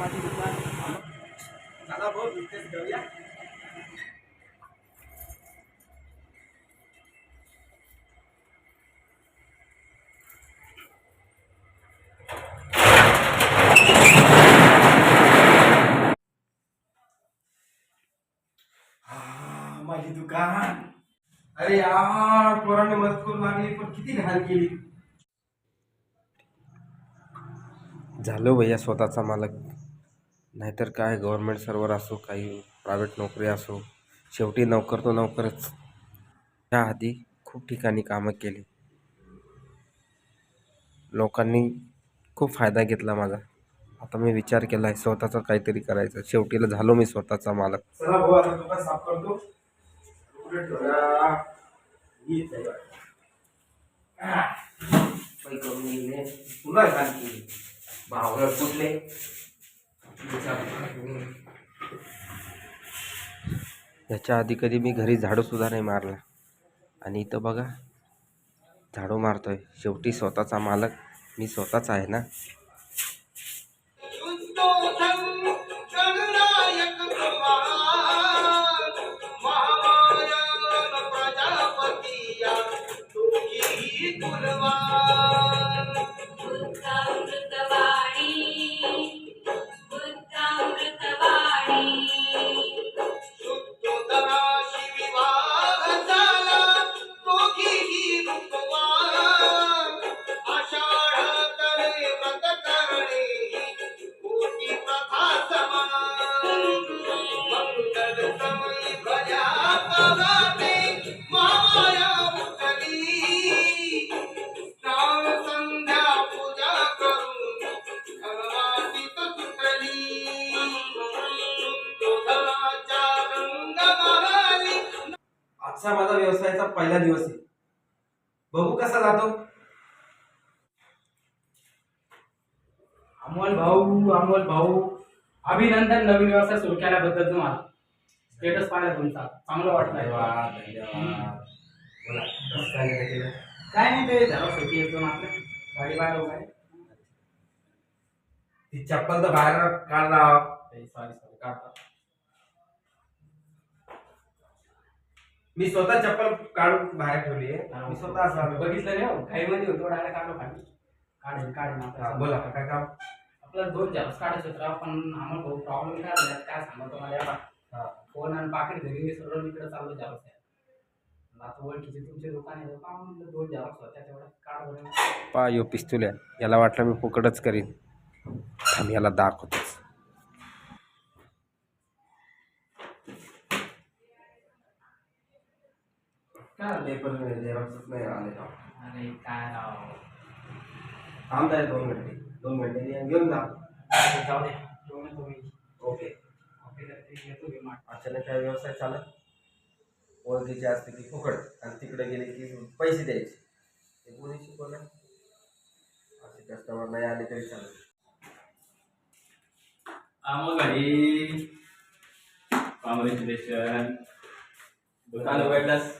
माझी दुकान. चला भाऊ बिझनेस घेऊया माझी दुकान अरे यार पोराने मजकूर मागली पण किती घाण केली. झालो भैया स्वतःचा मालक. नाहीतर काय गव्हर्मेंट सर्वर असो काही प्रायव्हेट नोकरी असो शेवटी नोकर तो नोकरच. त्याआधी खूप ठिकाणी कामं केली. लोकांनी खूप फायदा घेतला माझा. आता मी विचार केला आहे स्वतःचं काहीतरी करायचं. शेवटीला झालो मी स्वतःचा मालक. कुठले? याच्या आधी कधी मी घरी झाडूसुद्धा नाही मारला. आणि इथं बघा झाडू मारतोय. शेवटी स्वतःचा मालक मी स्वतःच आहे ना? आजचा माझा व्यवसायाचा पहिला दिवस आहे. बघू कसा जातो. अमोल भाऊ अमोल भाऊ अभिनंदन नवीन व्यवसाय सुरू केल्याबद्दल तुम्हाला. स्टेटस पाहिला तुमचा. चांगलं वाटलंय धन्यवाद धन्यवाद. बोला कसं काय नाही केलं? काय नाही ते झालं शेती एक दोन आपल्या. गाडी बाहेर वगैरे ती चप्पल तर बाहेर काढ राव. सॉरी सॉरी काढतो. मी स्वतः चप्पल काढून बाहेर ठेवली आहे. मी स्वतः असं. बघितलं नाही हो. काही मध्ये होतो डायरेक्ट काढलो खाली. काढेल काढेल हा, आपल्याला बोला काय काम? आपल्याला दोन झेरॉक्स काढायचे होते पण अमोल भाऊ प्रॉब्लेम काय झाला काय सांगा तुम्हाला या हा. फोन आणि पाकिट घरी विसरून इकडे चाललो झेरॉक्स आता ओळखीचे तुमचे दुकान आहे का म्हणलं दोन झेरॉक्स होत्या तेवढ्या काढ बरं पा यो पिस्तुल्या. याला वाटलं मी फुकटच करीन. थांब याला दाखवतोच. काय झालं? पेपर झेरॉक्सच नाही आले राव. अरे काय राव थांब ताई दोन मिनिटे दोन मिनिटे आणि घेऊन जा जाऊ दे दोन तुम्ही ओके ओके तर ते घेतो घे माठ. अचानक काय व्यवसाय चालत ओळखीची असते की फुकट आणि तिकडे गेले की पैसे द्यायचे ते कोणी शिकवलं असे कस्टमर नाही आले तरी चालत अमोल भाई कॉंग्रॅच्युलेशन दुकान उघडलंस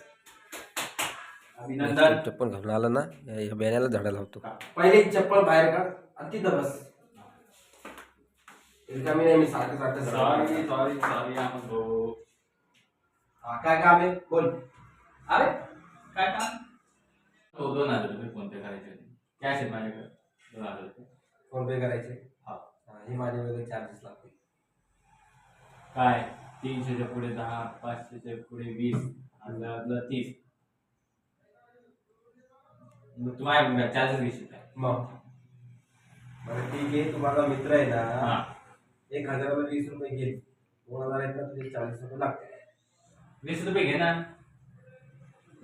अभिनंदन. चप्पल घालून आला ना या बॅण्याला झाडा लावतो. पहिले चप्पल बाहेर काढ आणि तिथं बस. रिकामी नाही मी सारखं सारखं सॉरी. सॉरी सॉरी भाऊ हा, काय काम आहे? बोल. अरे काय काम? हो दोन हजार रुपये फोन पे करायचे कॅश आहे माझ्याकडे दोन हजार रुपये. फोन पे करायचे? हा. हा, माझे वेगळे चार्जेस लागतील. काय? तीनशेच्या पुढे दहा पाचशेच्या पुढे वीस हजारातलं तीस. मग तुम्हाला चार्जेस घेशील काय मग. बरं ठीक आहे. तू माझा मित्र आहे हा. ना एक हजाराला वीस रुपये घे. दोन हजार आहेत ना तुझे चाळीस रुपये लागते वीस रुपये घे ना.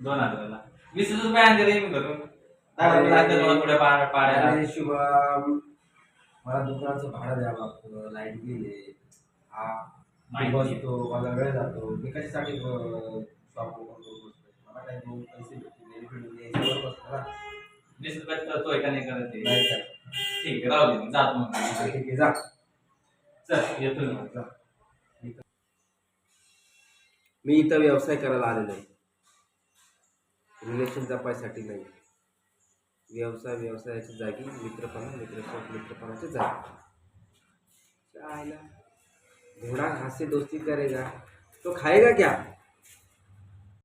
दोन हजाराला. वीस रुपये आणते रे मी घरून. अरे, लागतं दोन पुढे पा- पाडायला अरे शुभम. मला दुकानाचं भाडं द्यावं लागतं लाइट बिल आहे. हा. माहिती आहे. बसतो माझा वेळ जातो. मी कशासाठी शॉप ओपन करून बसतो मला काही दोन पैसे भेटतील benefit मिळेल, याच्यावर बसतो ना. का नाही करत आहे? नाही तर. ठीक आहे राहू दे जातो मग. हा, ठीक आहे जा. चल येतो मी. इथं व्यवसाय करायला आलेलो आहे. रिलेशन जपायसाठी नाही. व्यवसाय व्यवसायाच्या जागी मित्रपणा मित्रसोबत मित्रपणाच्या जागी. चायला घोड़ा घास दोस्ती करेगा. तो खाएगा क्या?